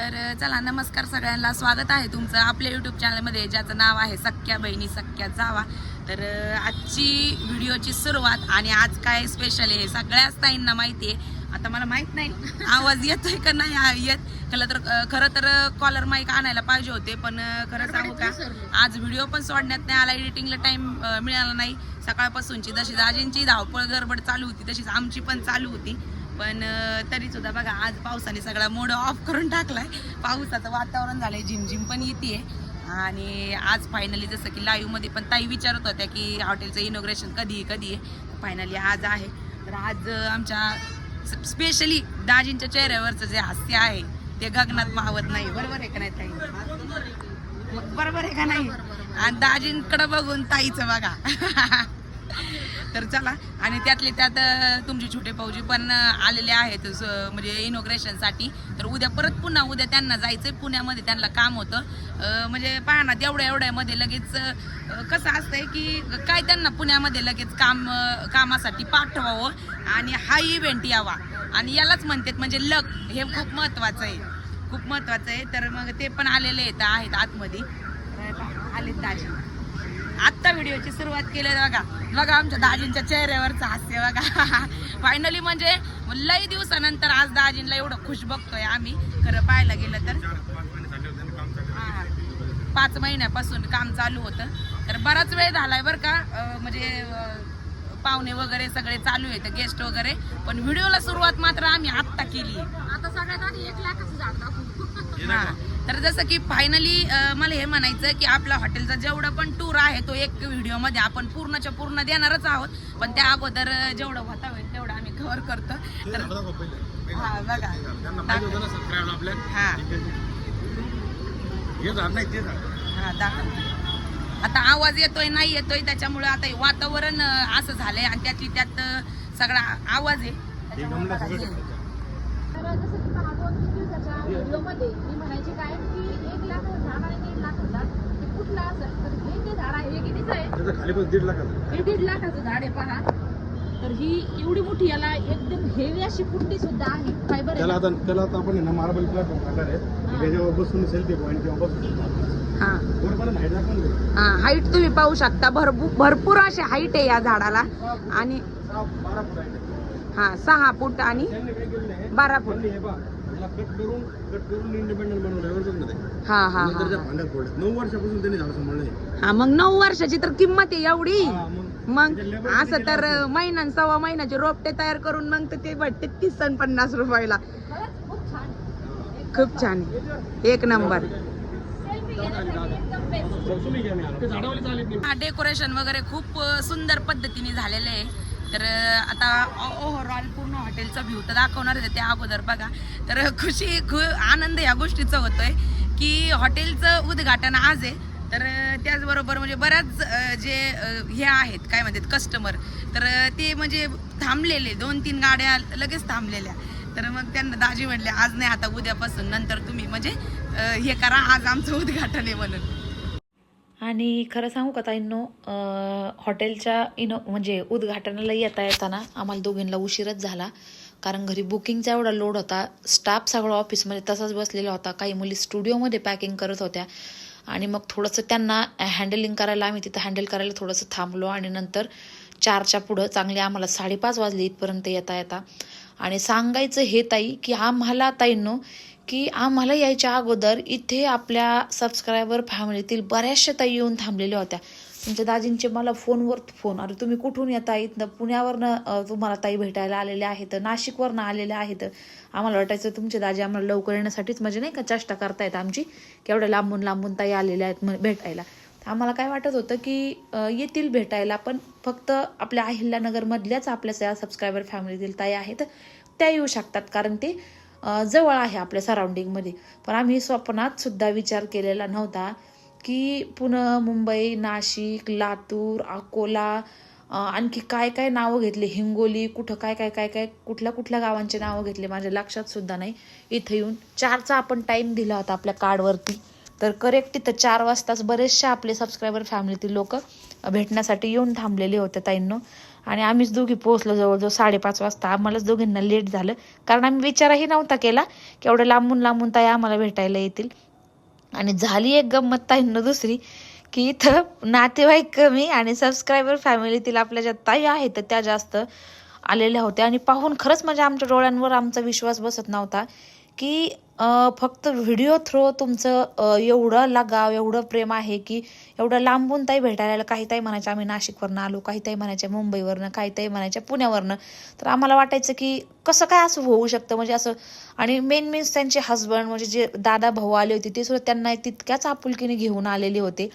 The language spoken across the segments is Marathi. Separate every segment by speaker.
Speaker 1: तर चला नमस्कार सगळ्यांना. स्वागत आहे तुमचं आपल्या यूट्यूब चॅनलमध्ये ज्याचं नाव आहे सख्या बहिणी सख्या जावा. तर आजची व्हिडिओची सुरुवात आणि आज काय स्पेशल आहे हे सगळ्याच ताईंना माहिती आहे. आता मला माहीत नाही आवाज येतोय का नाही? येत. खरं तर खरं तर कॉलर माईक आणायला पाहिजे होते पण खरं सांगू का? आज व्हिडिओ पण सोडण्यात नाही आला एडिटिंगला टाइम मिळाला नाही. सकाळपासूनची जशी दाजींची धावपळ गडबड चालू होती तशीच आमची पण चालू होती. पण तरी सुद्धा बघा आज पावसाने सगळा मोड ऑफ करून टाकलाय. पावसाचं वातावरण झालंय झिमझिम पण येते आणि आज फायनली जसं की लाईव्हमध्ये पण ताई विचारत होत्या की हॉटेलचं इनोग्रेशन कधी आहे कधी आहे फायनली आज आहे. तर आज आमच्या स्पेशली दाजींच्या चेहऱ्यावरचं जे हास्य आहे ते गगनात मावत नाही. बरोबर आहे का नाही ताई? बरोबर आहे का नाही? आणि दाजींकडे बघून ताईचं बघा. तर चला. आणि त्यातले त्यात तुमचे छोटे भाऊजी पण आलेले आहेत स- म्हणजे इनॉग्रेशनसाठी तर उद्या परत पुन्हा उद्या त्यांना जायचं आहे पुण्यामध्ये त्यांना काम होतं. म्हणजे पहा ना तेवढ्या एवढ्यामध्ये लगेच कसं असतंय की काय त्यांना पुण्यामध्ये लगेच काम कामासाठी पाठवावं आणि हा इव्हेंट यावा. आणि यालाच म्हणतात म्हणजे लक हे खूप महत्त्वाचं आहे. खूप महत्त्वाचं आहे. तर मग ते पण आलेले येत आहेत आतमध्ये. आले पहा, आलेत आत्ता व्हिडिओची सुरुवात केली आहे बघा. बघा आमच्या दाजींच्या चेहऱ्यावरचं हास्य बघा. फायनली म्हणजे लई दिवसानंतर आज दाजींना एवढं खुश बघतोय आम्ही. खरं पाहायला गेलं तर. हा. पाच महिन्यापासून काम चालू होतं. तर बराच वेळ झालाय बरं का म्हणजे पाहुणे वगैरे सगळे चालू आहेत गेस्ट वगैरे. पण व्हिडिओला सुरुवात मात्र आम्ही आत्ता केली
Speaker 2: आता सगळ्यात आधी एक लाखाचं झाड दाखवू.
Speaker 1: हा. तर जसं की फायनली मला हे म्हणायचं की आपला हॉटेलचा जेवढा पण टूर आहे तो एक व्हिडिओमध्ये आपण पूर्णच्या पूर्ण देणारच आहोत. पण त्या अगोदर जेवढं होता होईल तेवढं आम्ही कव्हर करतो. तर हा बघा. हा. हा आता आवाज येतोय नाही येतोय त्याच्यामुळे आता हे वातावरण असं झालंय आणि त्यातली त्यात सगळा आवाज आहे त्याच्यामुळे बघा, हे.
Speaker 2: तर जसं की पहा दोन तीन दिवसाच्या व्हिडिओमध्ये मी म्हणायची काय की एक लाखाचं झाड आणि दीड लाखाचं झाड हे कुठलं असेल तर हे जे झाड आहे हे कितीचं आहे?
Speaker 3: खाली पण दीड लाखाचं.
Speaker 2: हे दीड लाखाचं झाड आहे पहा. तर ही एवढी मोठी याला एकदम हेवी अशी कुंडी सुद्धा आहे. फायबर
Speaker 3: त्याला आता त्याला आता आपण आहे ना मार्बल प्लॅटफॉर्म टाकणार आहे. त्याच्यावर बसून सेल्फी पॉईंट किंवा बसून
Speaker 1: हा.
Speaker 3: बरोबर हाईट दाखवून दे.
Speaker 1: हा हाईट तुम्ही पाहू शकता. भरपूर भरपूर अशी हाईट आहे या झाडाला. आणि
Speaker 3: सहा बारा फूट आहे.
Speaker 1: हा सहा फूट आणि
Speaker 3: त्यांनी काय केलेलं आहे
Speaker 1: बारा फूट.
Speaker 3: त्यांनी हे पहा. याला कट करून कट करून इंडिपेंडंट बनवलं एवढं मध्ये
Speaker 1: हा हा
Speaker 3: नंतर त्या
Speaker 1: हा.
Speaker 3: भांड्यात पडले नऊ वर्षापासून त्यांनी झाड सांभाळलंय
Speaker 1: हा मग नऊ वर्षाची तर किंमत आहे एवढी.
Speaker 3: हा, मग
Speaker 1: मग
Speaker 3: त्याचे labor
Speaker 1: असं
Speaker 3: किती
Speaker 1: तर? महिना सव्वा महिन्याचे रोपटे तयार करून मग तर ते भेटते तीस आणि पन्नास रुपयाला.
Speaker 2: खरंच खूप छान.
Speaker 1: खूप छान. आहे. एक नंबर.
Speaker 2: सेल्फी घेण्यासाठी एकदम बेस्ट
Speaker 3: तुम्ही घ्या मी आलो. ते झाडावाली चालीत नाही.
Speaker 1: हा डेकोरेशन वगैरे खूप अ, सुंदर पद्धतीने झालेलं आहे. तर आता ओव्हरऑल पूर्ण हॉटेलचा व्ह्यू तर दाखवणार आहे त्या अगोदर. बघा. तर खुशी खु आनंद या गोष्टीचा होतोय की हॉटेलचं उद्घाटन आज आहे. तर त्याचबरोबर म्हणजे बऱ्याच जे हे आहेत काय म्हणतात कस्टमर तर ते म्हणजे थांबलेले. दोन तीन गाड्या लगेच थांबलेल्या. तर मग त्यांना दाजी म्हणले आज नाही आता उद्यापासून. नंतर तुम्ही म्हणजे हे करा. आज आमचं उद्घाटन आहे म्हणून.
Speaker 4: आणि खरं सांगू का ताईंनो हॉटेलच्या इनो म्हणजे उद्घाटनाला येता येताना आम्हाला दोघींना उशीरच झाला. कारण घरी बुकिंगचा एवढा लोड होता स्टाफ सगळा ऑफिसमध्ये तसाच बसलेला होता. काही मुली स्टुडिओमध्ये पॅकिंग करत होत्या. आणि मग थोडंसं त्यांना हँडलिंग करायला आम्ही तिथं हँडल करायला थोडंसं थांबलो आणि नंतर चारच्या पुढं चांगले आम्हाला साडेपाच वाजले इथपर्यंत येता येता. आणि सांगायचं हे ताई की आम्हाला ताईंनो की आम्हाला यायच्या अगोदर इथे आपल्या सबस्क्रायबर फॅमिलीतील बऱ्याचशा ताई येऊन थांबलेल्या होत्या. तुमच्या दाजींचे मला फोनवर फोन. अरे तुम्ही कुठून येता इथनं पुण्यावरनं तुम्हाला ताई भेटायला आलेल्या आहेत नाशिकवरनं आलेल्या आहेत. आम्हाला वाटायचं तुमचे दाजी आम्हाला लवकर येण्यासाठीच म्हणजे नाही का चेष्टा करतायत आमची. केवढ्या लांबून लांबून ताई आलेल्या आहेत भेटायला. आम्हाला काय वाटत होतं की येतील भेटायला पण फक्त आपल्या अहिल्यानगरमधल्याच आपल्या सबस्क्रायबर फॅमिलीतील ताई आहेत. त्या येऊ शकतात कारण ते जवळ आहे आपल्या सराउंडिंगमध्ये पण आम्ही स्वप्नात सुद्धा विचार केलेला नव्हता की पुणे मुंबई नाशिक लातूर अकोला आणखी काय काय नावं घेतले? हिंगोली कुठं काय काय काय काय कुठल्या कुठल्या गावांचे नावं घेतले माझ्या लक्षात सुद्धा नाही. इथं येऊन चारचा आपण टाईम दिला होता आपल्या कार्डवरती. तर करेक्ट तिथं चार वाजताच बरेचशे आपले सबस्क्रायबर फॅमिलीतील लोक भेटण्यासाठी येऊन थांबलेले होते ताईंनो. आणि आम्हीच दोघी पोहोचलो जवळजवळ साडेपाच वाजता. आम्हालाच दोघींना लेट झालं. कारण आम्ही विचारही नव्हता केला की एवढं लांबून लांबून ताई आम्हाला भेटायला येतील. आणि झाली एक गंमत ताईंना दुसरी की इथं नातेवाईक कमी आणि सबस्क्रायबर फॅमिलीतील आपल्या ज्या ताई आहेत त्या जास्त आलेल्या होत्या. आणि पाहून खरंच म्हणजे आमच्या डोळ्यांवर आमचा विश्वास बसत नव्हता की फक्त व्हिडिओ थ्रो तुमचं एवढं लगाव एवढं प्रेम आहे की एवढं लांबून ताई भेटायला काही ताई म्हणायच्या आम्ही नाशिकवरनं आलो काही ताई म्हणायच्या मुंबईवरनं काही ताई म्हणायच्या पुण्यावरनं. तर आम्हाला वाटायचं की कसं काय असं होऊ शकतं? म्हणजे असं आणि मेन मीन्स त्यांचे हस्बंड म्हणजे जे दादा भाऊ आले होते ते सुद्धा त्यांना तितक्याच आपुलकीने घेऊन आलेले होते.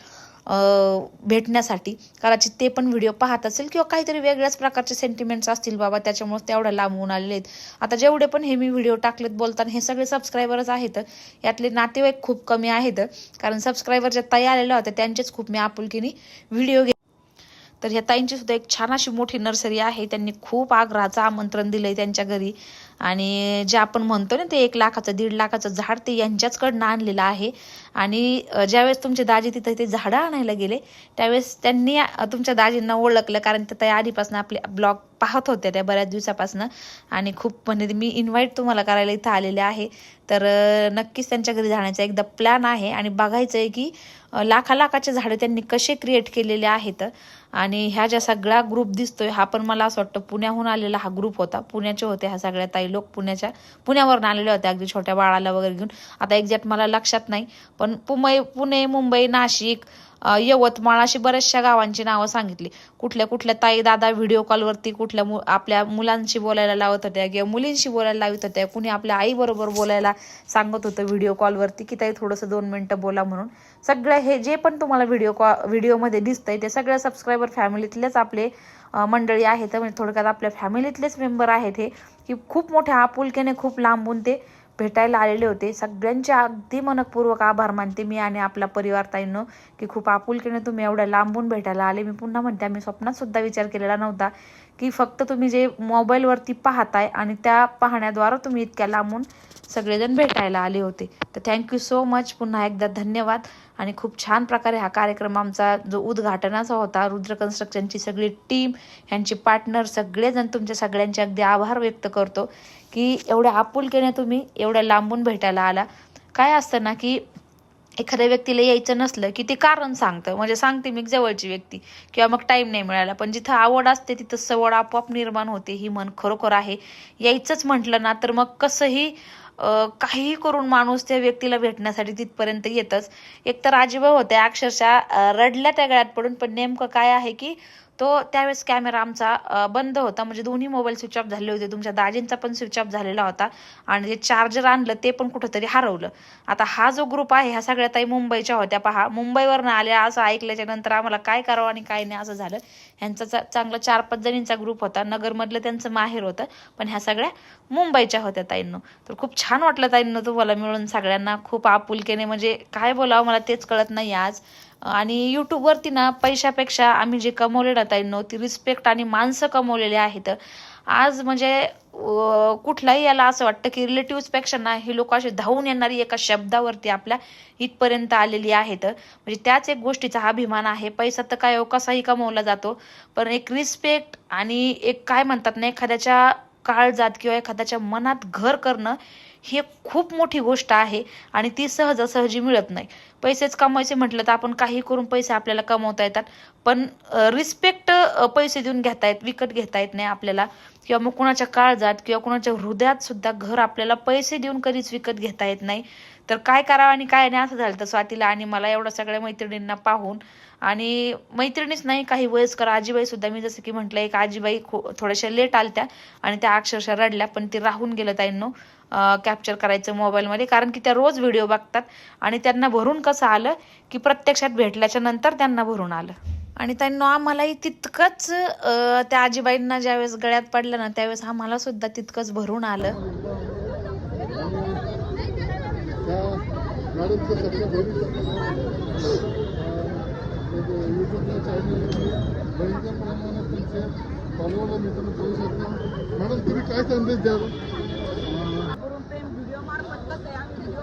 Speaker 4: भेटण्यासाठी. कदाचित ते पण व्हिडिओ पाहत असेल किंवा काहीतरी वेगळ्याच प्रकारचे सेंटिमेंट्स असतील बाबा त्याच्यामुळे तेवढ्या लांबून आलेले आहेत. आता जेवढे पण हे मी व्हिडिओ टाकलेत बोलताना हे सगळे सबस्क्रायबरच आहेत. यातले नातेवाईक खूप कमी आहेत. कारण सबस्क्रायबर ज्या ताई आलेल्या होत्या त्यांचेच खूप मी आपुलकीने व्हिडिओ घे तर ह्या ताईंची सुद्धा एक छान अशी मोठी नर्सरी आहे. त्यांनी खूप आग्रहाचं आमंत्रण दिलंय त्यांच्या घरी. आणि जे आपण म्हणतो ना ते एक लाखाचं दीड लाखाचं झाड ते यांच्याचकडनं आणलेलं आहे. आणि ज्यावेळेस तुमचे दाजी तिथं ते झाडं आणायला गेले त्यावेळेस त्यांनी तुमच्या दाजींना ओळखलं कारण ते ताई आधीपासून आपले ब्लॉग पाहत होत्या त्या बऱ्याच दिवसापासून. आणि खूप म्हणजे मी इन्व्हाइट तुम्हाला करायला इथं आलेले आहे. तर नक्कीच त्यांच्या घरी जाण्याचा एकदा प्लॅन आहे. आणि बघायचं आहे की लाखा लाखाचे झाडं त्यांनी कसे क्रिएट केलेले आहेत. आणि ह्या ज्या सगळा ग्रुप दिसतोय हा पण मला असं वाटतं पुण्याहून आलेला हा ग्रुप होता. पुण्याचे होते ह्या सगळ्या ताई लोक पुण्याच्या पुण्यावरून आलेले होते अगदी छोट्या बाळाला वगैरे घेऊन. आता एक्झॅक्ट मला लक्षात नाही. पण पुणे पुणे मुंबई नाशिक यवतमाळ अशी बऱ्याचशा गावांची नावं सांगितली. कुठल्या कुठल्या ताई दादा व्हिडिओ कॉलवरती कुठल्या मु आपल्या मुलांशी बोलायला लावत होत्या किंवा मुलींशी बोलायला लावत होत्या. कुणी आपल्या आईबरोबर बोलायला सांगत होतं व्हिडिओ कॉलवरती की ताई थोडंसं दोन मिनटं बोला म्हणून. सगळं हे जे पण तुम्हाला व्हिडिओ कॉ व्हिडिओमध्ये दिसतंय ते सगळ्या सबस्क्रायबर फॅमिलीतलेच आपले मंडळी आहेत. म्हणजे थोडक्यात आपल्या फॅमिलीतलेच मेंबर आहेत हे की खूप मोठ्या आपुलकीने खूप लांबून ते भेटायला आलेले होते. सगळ्यांचे अगदी मनपूर्वक आभार मानते मी आणि आपला परिवार ताईंनो की खूप आपुलकीने तुम्ही एवढ्या लांबून भेटायला आले. मी पुन्हा म्हणते आम्ही स्वप्नात सुद्धा विचार केलेला नव्हता की फक्त तुम्ही जे मोबाईलवरती पाहताय आणि त्या पाहण्याद्वारे तुम्ही इतक्या लांबून सगळेजण भेटायला आले होते. तर थँक्यू सो मच पुन्हा एकदा धन्यवाद. आणि खूप छान प्रकारे हा कार्यक्रम आमचा जो उद्घाटनाचा होता रुद्र कन्स्ट्रक्शनची सगळी टीम ह्यांची पार्टनर सगळेजण तुमच्या सगळ्यांचे अगदी आभार व्यक्त करतो की एवढ्या आपुलकीने तुम्ही एवढ्या लांबून भेटायला आला. काय असतं ना की एखाद्या व्यक्तीला यायचं नसलं की ते कारण सांगतं. म्हणजे सांगते मी जवळची व्यक्ती. किंवा मग टाईम नाही मिळाला. पण जिथं आवड असते तिथं सवड आपोआप निर्माण होते. ही मन खरोखर आहे. यायचंच म्हटलं ना तर मग कसंही काहीही करून माणूस त्या व्यक्तीला भेटण्यासाठी तिथपर्यंत येतच. एक तर आजीबा होत्या अक्षरशः रडल्या त्या गळ्यात पडून पण नेमकं काय आहे की तो त्यावेळेस कॅमेरा आमचा बंद होता. म्हणजे दोन्ही मोबाईल स्विच ऑफ झाले होते. तुमच्या दाजींचा पण स्विच ऑफ झालेला होता. आणि जे चार्जर आणलं ते पण कुठंतरी हरवलं. आता हा जो ग्रुप आहे ह्या सगळ्या ताई मुंबईच्या होत्या. पहा मुंबईवरनं आल्या असं ऐकल्याच्या नंतर आम्हाला काय करावं आणि काय नाही असं झालं. ह्यांचा चांगला चार पाच जणींचा ग्रुप होता. नगरमधलं त्यांचं माहेर होतं. पण ह्या सगळ्या मुंबईच्या होत्या ताईंनो. तर खूप छान वाटलं ताईंनो तुम्हाला मिळून सगळ्यांना. खूप आपुलकेने म्हणजे काय बोलावं मला तेच कळत नाही आज. आणि यूट्यूबवरती ना पैशापेक्षा आम्ही जे कमवले ना ताईंनो ती रिस्पेक्ट आणि माणसं कमवलेली आहेत. आज म्हणजे कुठलाही याला असं वाटतं की रिलेटिव्हपेक्षा ना ही लोक अशी धावून येणारी एका शब्दावरती आपल्या इथपर्यंत आलेली आहेत. म्हणजे त्याच एक गोष्टीचा अभिमान आहे. पैसा तर काय हो, कसाही कमवला जातो. पण एक रिस्पेक्ट आणि एक काय म्हणतात ना एखाद्याच्या काळजात किंवा एखाद्याच्या मनात घर करणं ही एक खूप मोठी गोष्ट आहे आणि ती सहजासहजी मिळत नाही. पैसेच कमवायचे म्हटलं तर आपण काही करून पैसे आपल्याला कमवता येतात. पण रिस्पेक्ट पैसे देऊन घेता येत विकत घेता येत नाही आपल्याला. किंवा मग कुणाच्या काळजात किंवा कुणाच्या हृदयात सुद्धा घर आपल्याला पैसे देऊन कधीच विकत घेता येत नाही. तर काय करावं आणि काय नाही असं झालं. तर स्वातीला आणि मला एवढं सगळ्या मैत्रिणींना पाहून आणि मैत्रिणीच नाही काही वयस्कर आजीबाई सुद्धा मी जसं की म्हटलं एक आजीबाई खो थोड्याशा लेट आलत्या आणि त्या अक्षरशः रडल्या पण ते राहून गेलं ताईंनो कॅप्चर करायचं मोबाईलमध्ये कारण की त्या रोज व्हिडिओ बघतात आणि त्यांना भरून कसं आलं की प्रत्यक्षात भेटल्याच्या नंतर त्यांना भरून आलं. आणि त्यांना आम्हालाही तितकंच त्या आजीबाईंना ज्यावेळेस गळ्यात पडलं ना त्यावेळेस आम्हाला सुद्धा तितकंच भरून आलं
Speaker 3: त्या मॅडमचं सध्या सगळं युट्यूबला चॅनल बहिणीच्या प्रमाणात तुमचे फॉलोअरला मित्र करू शकता. मॅडम तुम्ही काय संदेश द्याल?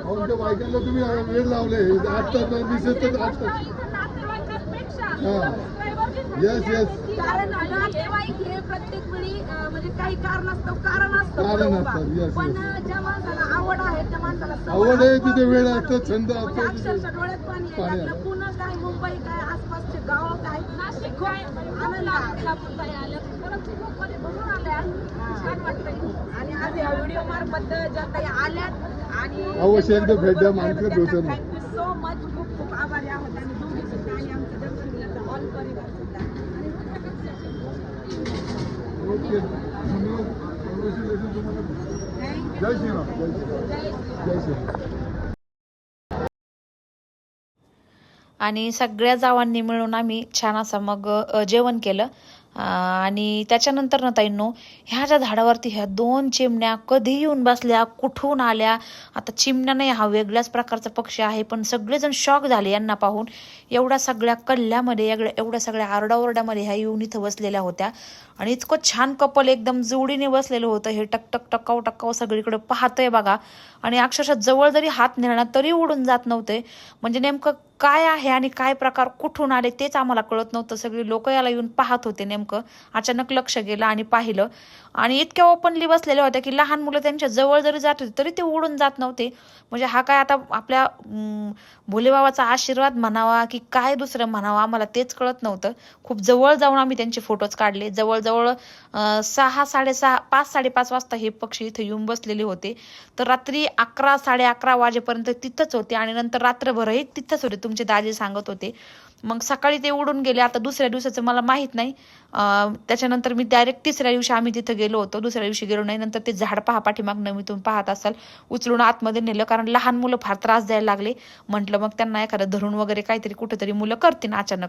Speaker 3: आमच्या बायकांना तुम्ही वेळ लावले आठ तास विशेष तर आठ तास
Speaker 2: नातेवाईकांपेक्षा
Speaker 3: हा.
Speaker 2: सबस्क्रायबर जे
Speaker 3: येस येस
Speaker 2: कारण नातेवाईक हे प्रत्येक वेळी अं, म्हणजे काही कारण असतं कारण असतं
Speaker 3: कारण
Speaker 2: बरोबर.
Speaker 3: असतं, yes,
Speaker 2: पण. अं, ज्या माणसाला आवड आहे त्या माणसाला सवय
Speaker 3: आवड आहे
Speaker 2: असते.
Speaker 3: तिथे वेळ असतो छंद
Speaker 2: म्हणजे
Speaker 3: असतो
Speaker 2: अक्षरशः डोळ्यात पाणी आहे
Speaker 3: पाणी
Speaker 2: त्यातलं
Speaker 3: आहे.
Speaker 2: पुणे काय मुंबई काय आसपासचे गाव काय नाशिक काय आनंद आहे. छान वाटतंय आणि आज या व्हिडिओ मार्फत ज्या काही आल्यात आणि
Speaker 3: अवश्य एकदा भेट द्या, मानकर भेटेल.
Speaker 2: थँक्यू सो मच खूप खूप आभारी आहोत आणि दोघी सुद्धा आणि आमचं दर्शन ऑल परिवार सुद्धा
Speaker 3: ओके धन्यवाद Congratulations तुम्हाला. जय श्रीराम जय श्रीराम
Speaker 4: आणि सगळ्या जावांनी मिळून आम्ही छान असं मग जेवण केलं. आणि त्याच्यानंतर ना ताईंनो ह्या ज्या झाडावरती ह्या दोन चिमण्या कधी येऊन बसल्या कुठून आल्या आता चिमण्या नाही हा वेगळ्याच प्रकारचा पक्षी आहे पण सगळेजण शॉक झाले यांना पाहून. एवढ्या सगळ्या कल्ल्यामध्ये एवढ्या एवढ्या सगळ्या आरडाओरड्यामध्ये ह्या येऊन इथं बसलेल्या होत्या. आणि इतकं छान कपल एकदम जोडीने बसलेलं होतं हे टकटक टकाव टकाव सगळीकडे पाहतंय बघा. आणि अक्षरशः जवळ जरी हात नेणार तरी उडून जात नव्हते. म्हणजे नेमकं काय आहे आणि काय प्रकार कुठून आले तेच आम्हाला कळत नव्हतं. सगळी लोक याला येऊन पाहत होते नेमकं. अचानक लक्ष गेलं आणि पाहिलं. आणि इतक्या ओपनली बसलेल्या होत्या की लहान मुलं त्यांच्या जवळ जरी जात होते तरी ते उडून जात नव्हते. म्हणजे हा काय आता आपल्या भोलेबाबाचा आशीर्वाद म्हणावा की काय दुसरं म्हणावं आम्हाला तेच कळत नव्हतं. खूप जवळ जाऊन आम्ही त्यांचे फोटोज काढले. जवळजवळ सहा साडेसहा पाच साडेपाच वाजता हे पक्षी इथे येऊन बसलेले होते. तर रात्री अकरा साडे अकरा वाजेपर्यंत तिथंच होते आणि नंतर रात्रभरही तिथंच होते. तुमचे दाजे सांगत होते. मग सकाळी ते उडून गेले. आता दुसऱ्या दिवसाचं मला माहीत नाही. त्याच्यानंतर मी डायरेक्ट तिसऱ्या दिवशी आम्ही तिथं गेलो होतो. दुसऱ्या दिवशी गेलो नाही. नंतर ते झाड पहा पाठीमागनं मी तुम्ही पाहत असाल. उचलून आतमध्ये नेलं. कारण लहान मुलं फार त्रास द्यायला लागले. म्हटलं मग त्यांना एखादं धरून वगैरे काहीतरी कुठंतरी मुलं करतील अचानक.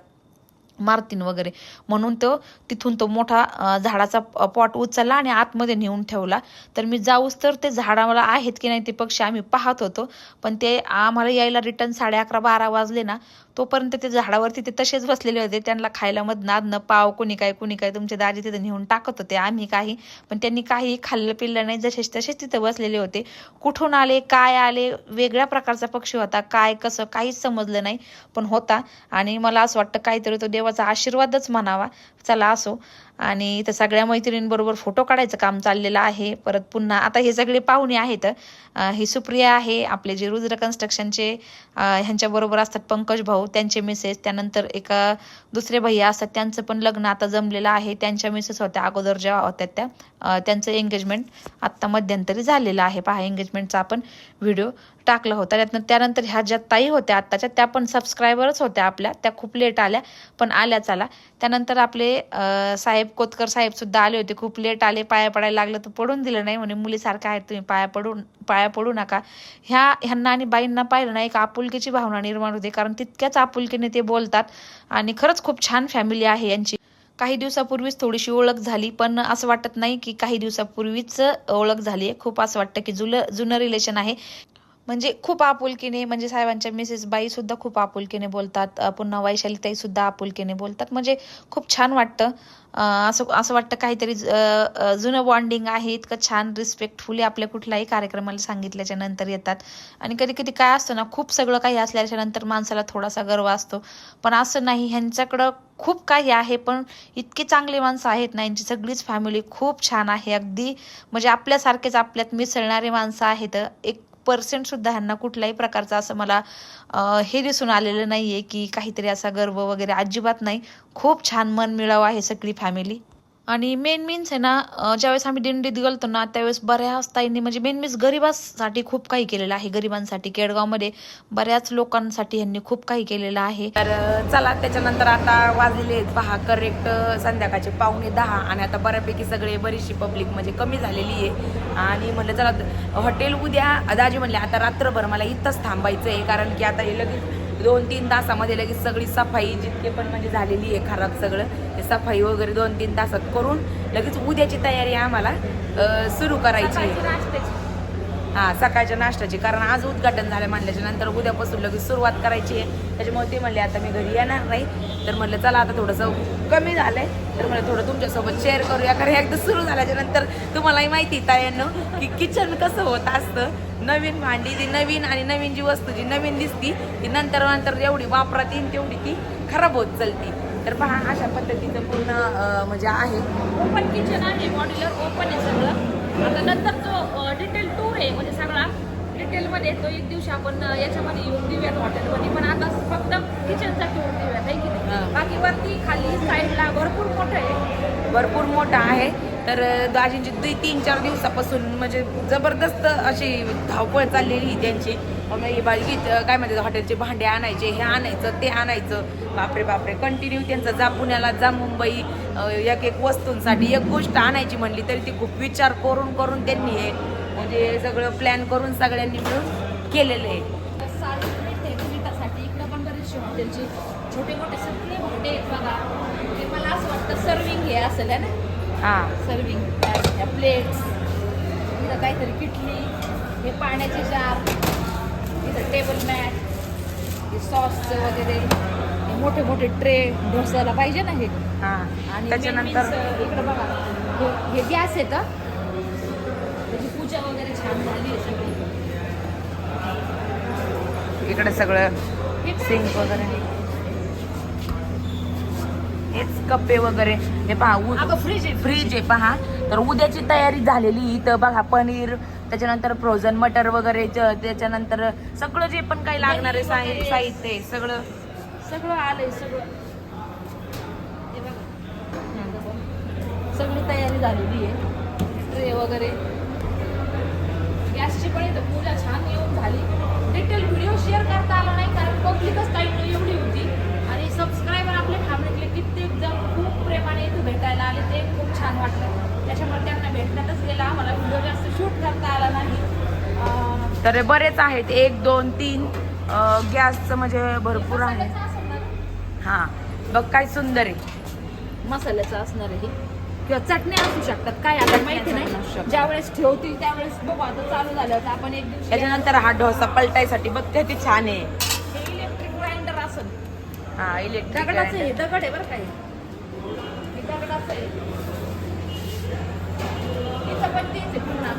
Speaker 4: मारतीन वगैरे. म्हणून तो तिथून तो मोठा झाडाचा पॉट उचलला आणि आतमध्ये नेऊन ठेवला. तर मी जाऊच तर ते झाडाला आहेत की नाही ते पक्षी आम्ही पाहत होतो. पण ते आम्हाला यायला रिटर्न साडे अकरा बारा वाजले ना तोपर्यंत ते झाडावरती ते तसेच बसलेले होते. त्यांना खायला मध नादनं पाव कुणी काय कुणी काय तुमचे दाजी तिथे नेऊन टाकत होते आम्ही काही. पण त्यांनी काही खाल्लं पिल्लं नाही जसेच तसेच तिथे बसलेले होते. कुठून आले काय आले वेगळ्या प्रकारचा पक्षी होता काय कसं काहीच समजलं नाही पण होता. आणि मला असं वाटतं काहीतरी तो देवा देवाचा आशीर्वादच म्हणावा. चला असो. आणि इथं सगळ्या मैत्रिणींबरोबर फोटो काढायचं काम चाललेलं आहे. परत पुन्हा आता हे सगळे पाहुणे आहेत. हे ही सुप्रिया आहे आपले जे रुद्र कन्स्ट्रक्शनचे ह्यांच्याबरोबर असतात पंकज भाऊ त्यांचे मिसेस त्यानंतर एका दुसरे भैया असतात. त्यांचं पण लग्न आता जमलेलं आहे. त्यांच्या मिसेस होत्या अगोदर जेव्हा होत्या त्या त्यांचं एंगेजमेंट आत्ता मध्यंतरी झालेलं आहे. पहा एंगेजमेंटचा आपण व्हिडिओ टाकला होता. त्यातनं त्यानंतर ह्या ज्या ताई होत्या आत्ताच्या त्या पण सबस्क्रायबरच होत्या आपल्या. त्या खूप लेट आल्या पण आल्या चला त्यानंतर आपले साहेब कोतकर साहेब सुद्धा आले होते. खूप लेट आले पाया पडायला लागलं तर पडून दिलं नाही म्हणे. मुलीसारखं आहेत तुम्ही पाया पडून पाया पडू नका. ह्या ह्यांना आणि बाईंना पाहिलं ना एक आपुलकीची भावना निर्माण होते. कारण तितक्याच आपुलकीने ते बोलतात. आणि खरंच खूप छान फॅमिली आहे यांची. काही दिवसापूर्वीच थोडीशी ओळख झाली पण असं वाटत नाही की काही दिवसापूर्वीच ओळख झाली आहे. खूप असं वाटतं की जुलं जुनं रिलेशन आहे. म्हणजे खूप आपुलकीने म्हणजे साहेबांच्या मिसेस बाई सुद्धा खूप आपुलकीने बोलतात. पुन्हा वैशाली सुद्धा आपुलकीने बोलतात. म्हणजे खूप छान वाटतं. असं असं वाटतं काहीतरी जुनं बॉन्डिंग आहे. इतकं छान रिस्पेक्टफुली आपल्या कुठल्याही कार्यक्रमाला सांगितल्याच्या नंतर येतात. आणि कधी कधी काय असतं ना खूप सगळं काही असल्याच्या नंतर माणसाला थोडासा गर्व असतो. पण असं नाही ह्यांच्याकडं खूप काही आहे पण इतकी चांगली माणसं आहेत ना यांची सगळीच फॅमिली खूप छान आहे. अगदी म्हणजे आपल्यासारखेच आपल्यात मिसळणारे माणसं आहेत. एक पर्सेंट सुद्धा ह्यांना कुठल्याही प्रकारचं असं मला हे दिसून आलेलं नाहीये की काहीतरी असा गर्व वगैरे अजिबात नाही. खूप छान मन मिळावं आहे सगळी फॅमिली आणि मेन मीन्स आहे ना ज्यावेळेस आम्ही दिंडीत गेलतो ना त्यावेळेस बऱ्याच ताईंनी म्हणजे मेन मीन्स गरिबांसाठी खूप काही केलेलं आहे. गरिबांसाठी केडगावमध्ये बऱ्याच लोकांसाठी यांनी खूप काही केलेलं आहे.
Speaker 1: तर चला त्याच्यानंतर आता वाजलेले आहेत पहा करेक्ट संध्याकाळचे पावणे दहा आणि आता बऱ्यापैकी सगळे बरीचशी पब्लिक म्हणजे कमी झालेली आहे. आणि म्हणलं चला हॉटेल उद्या दाजी म्हणले आता रात्रभर मला इथंच थांबायचं आहे कारण की आता हे लगेच दोन तीन तासामध्ये लगेच सगळी सफाई जितके पण म्हणजे झालेली आहे खराब सगळं ते सफाई वगैरे दोन तीन तासात करून लगेच उद्याची तयारी आम्हाला सुरू करायची आहे. हा सकाळच्या नाश्त्याची. कारण आज उद्घाटन झालं म्हणल्याच्या नंतर उद्यापासून लगेच सुरुवात करायची आहे. त्याच्यामुळे ते म्हणले आता मी घरी येणार नाही. तर म्हणलं चला आता थोडंसं कमी झालंय. तर म्हणलं थोडं तुमच्यासोबत शेअर करूया. कारण एकदा सुरू झाल्याच्यानंतर तुम्हालाही माहिती तायांनो की किचन कसं होत असतं. नवीन भांडी ती नवीन आणि नवीन जी वस्तू जी नवीन दिसती ती नंतर नंतर एवढी वापरात येईल तेवढी ती खराब होत चालती. तर पहा अशा पद्धतीचं पूर्ण म्हणजे आहे.
Speaker 2: ओपन किचन आहे मॉड्युलर ओपन आहे सगळं. आता नंतर तो डिटेल आहे म्हणजे सगळा डिटेलमध्ये तो एक दिवशी आपण याच्यामध्ये येऊन देऊयात हॉटेलमध्ये पण आता फक्त किचनचा टूर देऊयात आहे की. नाही? बाकी वरती खाली साईडला भरपूर मोठं आहे.
Speaker 1: भरपूर मोठा आहे. तर दाजींची दुई तीन चार दिवसापासून म्हणजे जबरदस्त अशी धावपळ चाललेली त्यांची. ही बालगीत अं, काय म्हणते हॉटेलचे भांडे आणायचे हे आणायचं ते आणायचं. बापरे बापरे. कंटिन्यू त्यांचं जा पुण्याला जा मुंबई एक एक वस्तूंसाठी एक गोष्ट आणायची म्हणली तरी ती खूप विचार करून करून त्यांनी हे म्हणजे सगळं प्लॅन करून सगळ्यांनी मिळून केलेलं आहे.
Speaker 2: छोटे मोठे सगळे आहेत बघा. ते मला असं वाटतं सर्विंग हे असेल ना?
Speaker 1: हां.
Speaker 2: सर्विंग प्लेट्स इथं काहीतरी किटली हे पाण्याचे जार इथं टेबल मॅट हे सॉसचं वगैरे. हे मोठे मोठे ट्रे ढोसायला पाहिजे ना हे?
Speaker 1: हां.
Speaker 2: आणि
Speaker 1: त्याच्यानंतर
Speaker 2: इकडं बघा. हे- हे गॅस आहे
Speaker 1: इकडे सगळं? सिंक वगैरे. हेच कप्पे वगैरे. हे पहा
Speaker 2: फ्रीज आहे
Speaker 1: फ्रीज आहे पहा. तर उद्याची तयारी झालेली इथं बघा पनीर त्याच्यानंतर फ्रोझन मटर वगैरे त्याच्यानंतर सगळं जे पण काही लागणार आहे. साहित्य आहे, सगळं.
Speaker 2: सगळं आलंय सगळं. बघा. सगळी तयारी झालेली आहे. ट्रे वगैरे. गॅसची पण इथं पूजा छान येऊन झाली. डिटेल व्हिडिओ शेअर करता आला नाही कारण पब्लिकच काही एवढी होती. आणि सबस्क्रायबर आपले ठाण्यातले कित्येक जण खूप प्रेमाने इथं भेटायला आले ते खूप छान वाटलं. त्याच्यामुळे त्यांना भेटण्यातच गेला. आम्हाला व्हिडिओ जास्त शूट करता आला नाही.
Speaker 1: तर बरेच आहेत. एक दोन तीन. गॅसचं म्हणजे भरपूर आहे? हा. बघ काय सुंदर आहे.
Speaker 2: मसाल्याचं असणार आहे. हे. किंवा चटण्या असू शकतात काय आता माहिती
Speaker 1: असू
Speaker 2: नाही
Speaker 1: शकतात.
Speaker 2: ज्यावेळेस ठेवतील त्यावेळेस बघू आता चालू झालं होतं आपण एक दिवशी
Speaker 1: त्याच्यानंतर हा डोसा पलटायसाठी बघ ते ती छान आहे.
Speaker 2: हे इलेक्ट्रिक ग्राइंडर असेल.
Speaker 1: हा इलेक्ट्रिक
Speaker 2: दगडाचं हे दगड आहे बरं काय हे. दगडाचं आहे. इथं पण तेच आहे पुन्हा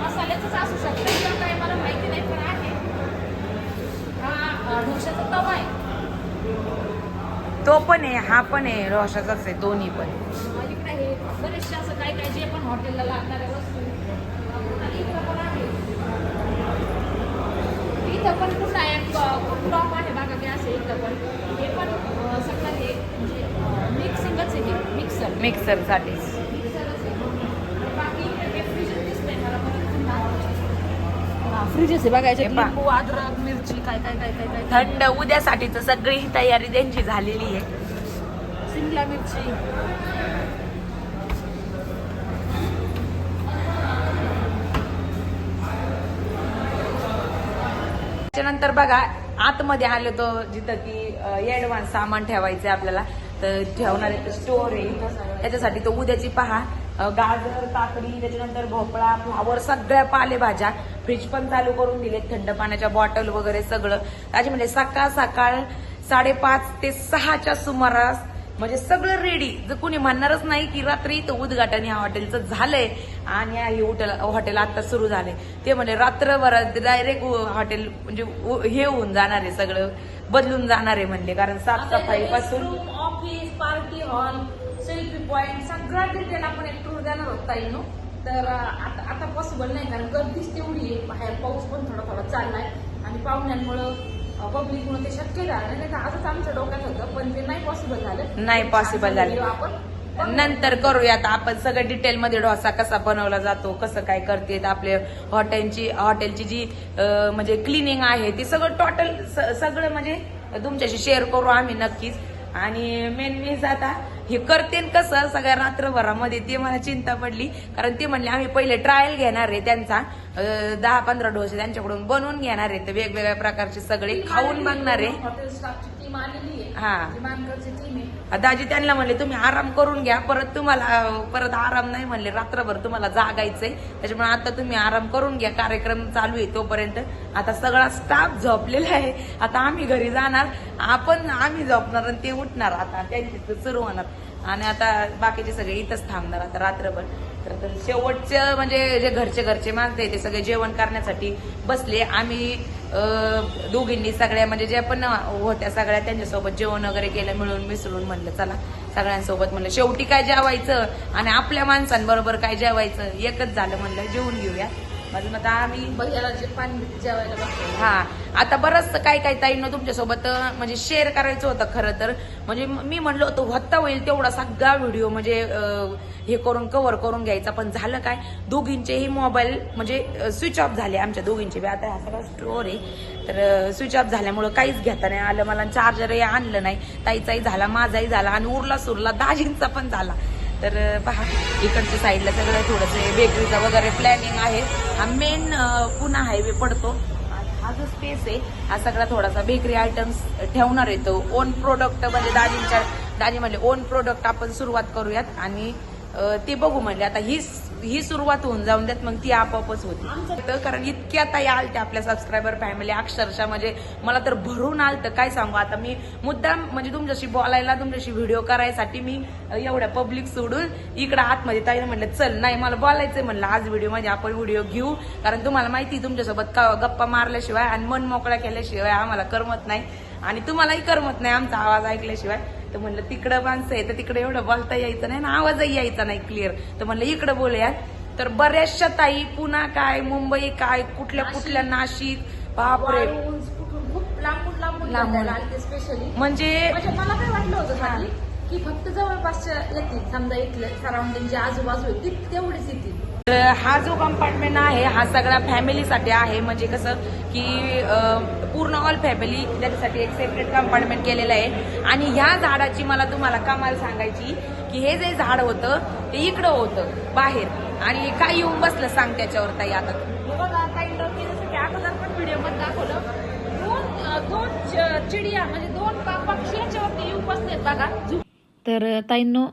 Speaker 2: मसाल्याचंच असू शकतं काय मला माहिती नाही पण आहे. हा अं, ढोश्याचा तवा आहे.
Speaker 1: तो पण आहे हा पण आहे रोशाचाच आहे दोन्ही पण
Speaker 2: मग फ्रीजच आहे बघा याच्यात
Speaker 1: पहा.
Speaker 2: लिंबू अद्रक मिरची काय काय काय काय काय
Speaker 1: थंड उद्यासाठीच सगळी ही तयारी त्यांची झालेली आहे
Speaker 2: शिमला मिरची
Speaker 1: त्याच्यानंतर बघा आतमध्ये आलो तो जिथं की ऍडव्हान्स सामान ठेवायचं आपल्याला तर ठेवणार स्टोर आहे. त्याच्यासाठी तो उद्याची पहा गाजर काकडी त्याच्यानंतर भोपळा फ्लावर सगळ्या पालेभाज्या फ्रीज पण चालू करून दिले थंड पाण्याच्या बॉटल वगैरे सगळं. त्याची म्हणजे सकाळ सकाळ साडेपाच ते सहाच्या सुमारास म्हणजे सगळं रेडी जर कोणी म्हणणारच नाही की रात्री तर उद्घाटन या हॉटेलचं झालंय आणि हे हॉटेल हॉटेल आता सुरू झालंय. ते म्हणजे रात्रभरात डायरेक्ट हॉटेल म्हणजे उ- हे होऊन जाणार आहे सगळं. बदलून जाणार आहे म्हणले कारण साफसफाई पासून
Speaker 2: office party hall selfie point सगळा डिटेल आपण एक टूर देणार होता तर आता आता पॉसिबल नाही कारण गर्दीच तेवढी आहे. बाहेर पाऊस पण थोडा थोडा चाललाय. आणि पाहुण्यांमुळं पब्लिकमुळे ते शक्य झालं नाही. तर आजच आमच्या डोक्यात होतं पण ते नाही पॉसिबल झालं.
Speaker 1: नाही possible झालं.
Speaker 2: आपण.
Speaker 1: नंतर करूयात. आपण सगळं डिटेल मध्ये डोसा कसा बनवला जातो कसं काय करते आपले हॉटेलची हॉटेलची जी म्हणजे क्लिनिंग आहे ती सगळं टोटल सगळं म्हणजे तुमच्याशी शेअर करू आम्ही नक्कीच. आणि मेन मीन्स आता हे करतेन कसं? सगळ्या रात्रभरामध्ये ते मला चिंता पडली. कारण ते म्हणले आम्ही पहिले ट्रायल घेणार आहे त्यांचा. दहा पंधरा डोसे त्यांच्याकडून बनवून घेणार आहे. तर वेगवेगळ्या प्रकारचे सगळे खाऊन बघणार आहे. हा.
Speaker 2: जी मानकरची टीम आहे
Speaker 1: दाजी त्यांना म्हणले तुम्ही आराम करून घ्या. परत तुम्हाला परत आराम नाही म्हणले. रात्रभर तुम्हाला जागायचंय. त्याच्यामुळे आता तुम्ही आराम करून घ्या. कार्यक्रम चालू आहे तोपर्यंत. आता सगळा स्टाफ झोपलेला आहे. आता आम्ही घरी जाणार. आपण आम्ही झोपणार आणि ते उठणार. आता त्यांची सुरू होणार. आणि आता बाकीचे सगळे इथंच थांबणार आता रात्रभर. तर शेवटचं म्हणजे जे घरचे घरचे माणसं आहे ते सगळे जेवण करण्यासाठी बसले. आम्ही दोघींनी सगळ्या म्हणजे ज्या पण होत्या सगळ्या त्यांच्यासोबत जेवण वगैरे केलं मिळून मिसळून म्हणलं चला. सगळ्यांसोबत म्हणलं शेवटी काय जेवायचं? आणि आपल्या माणसांबरोबर काय जेवायचं? एकच झालं म्हणलं जेवून घेऊया. अजून आता आम्ही
Speaker 2: भैयाला जे पाणी जेवायला बसतो
Speaker 1: हा आता बरंच काय काय ताईंना तुमच्यासोबत म्हणजे शेअर करायचं होतं खरं तर. म्हणजे मी म्हणलो होतो होता होईल तेवढा सगळा व्हिडिओ म्हणजे हे करून कव्हर करून घ्यायचा. पण झालं काय? दोघींचेही मोबाईल म्हणजे स्विच ऑफ झाले आमच्या दोघींचे बी. आता हा सगळा स्टोर आहे. तर स्विच ऑफ झाल्यामुळं काहीच घेता नाही आलं मला चार्जरही आणलं नाही. ताईचाही झाला माझाही झाला आणि उरला सुरला दाजींचा पण झाला. तर पहा इकडच्या साईडला सगळं थोडंसं बेकरीचा वगैरे प्लॅनिंग आहे. हा मेन पुन्हा हायवे पडतो. आणि हा जो स्पेस आहे हा सगळा थोडासा बेकरी आयटम्स ठेवणार आहे तो. ओन प्रोडक्ट म्हणजे दाजींच्या दाजी म्हणले ओन प्रोडक्ट आपण सुरुवात करूयात. आणि ते बघू म्हणजे आता हीच ही सुरुवात होऊन जाऊन देत मग ती आपोआपच होती. तर कारण इतक्या ताई आलत्या आपल्या सबस्क्रायबर फॅमिली अक्षरशः म्हणजे मला तर भरून आलतं. काय सांगू आता मी मुद्दाम म्हणजे तुमच्याशी बोलायला तुमच्याशी व्हिडिओ करायसाठी मी एवढ्या पब्लिक सोडून इकडं आतमध्ये ताईने म्हणलं चल नाही मला बोलायचंय म्हणलं आज व्हिडिओ म्हणजे आपण व्हिडिओ घेऊ. कारण तुम्हाला माहिती तुमच्यासोबत का गप्पा मारल्याशिवाय आणि मन मोकळा केल्याशिवाय आम्हाला करमत नाही. आणि तुम्हालाही करमत नाही आमचा आवाज ऐकल्याशिवाय. तर म्हणलं तिकडं माणसं आहे तर तिकडे एवढं बोलता यायचं नाही ना आवाजही यायचा नाही क्लिअर तर म्हणलं इकडं बोलूया तर बऱ्याचशा ताई पुन्हा काय मुंबई काय कुठल्या कुठल्या नाशिक? बापरे.
Speaker 2: लांबून लांबून स्पेशली
Speaker 1: म्हणजे
Speaker 2: म्हणजे मला काय वाटलं होतं खाली की फक्त जवळपासच्या येतील समजा इथले सराउंडिंग जे आजूबाजू आहे ती तेवढीच येतील.
Speaker 1: हा जो कंपार्टमेंट आहे हा सगळा फॅमिलीसाठी आहे. म्हणजे कसं की पूर्ण ऑल फॅमिली त्याच्यासाठी एक सेपरेट कंपार्टमेंट केलेलं आहे. आणि ह्या झाडाची मला तुम्हाला कमाल सांगायची की हे जे झाड होतं ते इकडं होतं बाहेर. आणि काय येऊन बसलं सांग त्याच्यावर ताई आता.
Speaker 2: बघा काही लोक अगोदर पण व्हिडिओमध्ये दाखवलं. दोन दोन चिडिया म्हणजे दोन पक्षी याच्यावरती येऊन बसलेत बघा.
Speaker 4: तर ताईंनो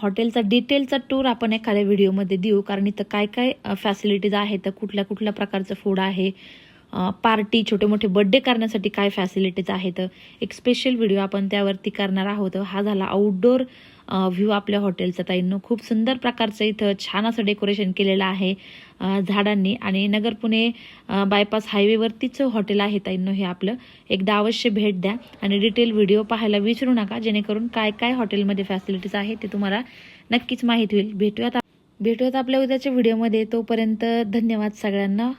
Speaker 4: हॉटेलचा डिटेलचा टूर आपण एखाद्या व्हिडिओमध्ये देऊ. कारण इथं काय काय फॅसिलिटीज आहेत कुठल्या कुठल्या प्रकारचं फूड आहे पार्टी छोटे मोठे बड्डे करण्यासाठी काय फॅसिलिटीज आहेत. एक स्पेशल व्हिडिओ आपण त्यावरती करणार आहोत. हा झाला आउटडोर व्ह्यू आपल्या हॉटेलचा. ताईंनो खूप सुंदर प्रकारचं इथं छान असं डेकोरेशन केलेलं आहे. झाडांनी आणि नगर पुणे बायपास हायवेवरतीच हॉटेल आहे ताईंनो हे आपलं. एकदा अवश्य भेट द्या आणि डिटेल व्हिडिओ पाहायला विसरू नका जेणेकरून काय काय हॉटेलमध्ये फॅसिलिटीज आहे ते तुम्हाला नक्कीच माहीत होईल. भेटूयात भेटूयात आपल्या उद्याच्या व्हिडिओमध्ये तोपर्यंत धन्यवाद सगळ्यांना.